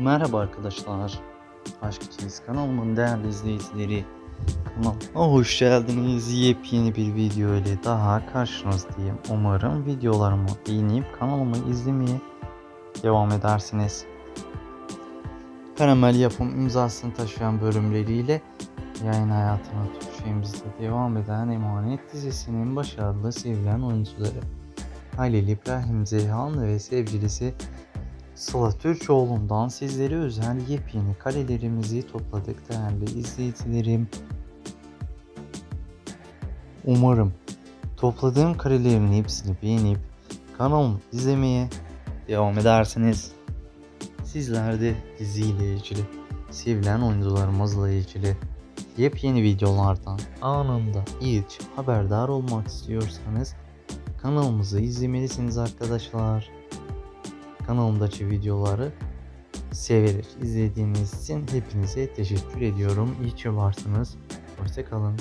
Merhaba arkadaşlar. Aşk İkimiz kanalımın değerli izleyicileri. Kanalıma hoş geldiniz. Yepyeni bir video ile daha karşınızdayım. Umarım videolarımı beğenip kanalımı izlemeye devam edersiniz. Karamel yapım imzasını taşıyan bölümleriyle yayın hayatına tutuşumuzda devam eden Emanet dizisinin başarılı sevilen oyuncuları. Halil İbrahim Zeyhan ve sevgilisi Sıla Türkoğlu'ndan sizlere özel yepyeni karelerimizi topladık değerli izleyicilerim. Umarım topladığım karelerin hepsini beğenip kanalımı izlemeye devam edersiniz. Sizler de diziyle ilgili, sevilen oyuncularımızla ilgili yepyeni videolardan anında ilk haberdar olmak istiyorsanız kanalımızı izlemelisiniz arkadaşlar. Kanalımdaki videoları severek izlediğiniz için hepinize teşekkür ediyorum. İyi ki varsınız. Hoşçakalın.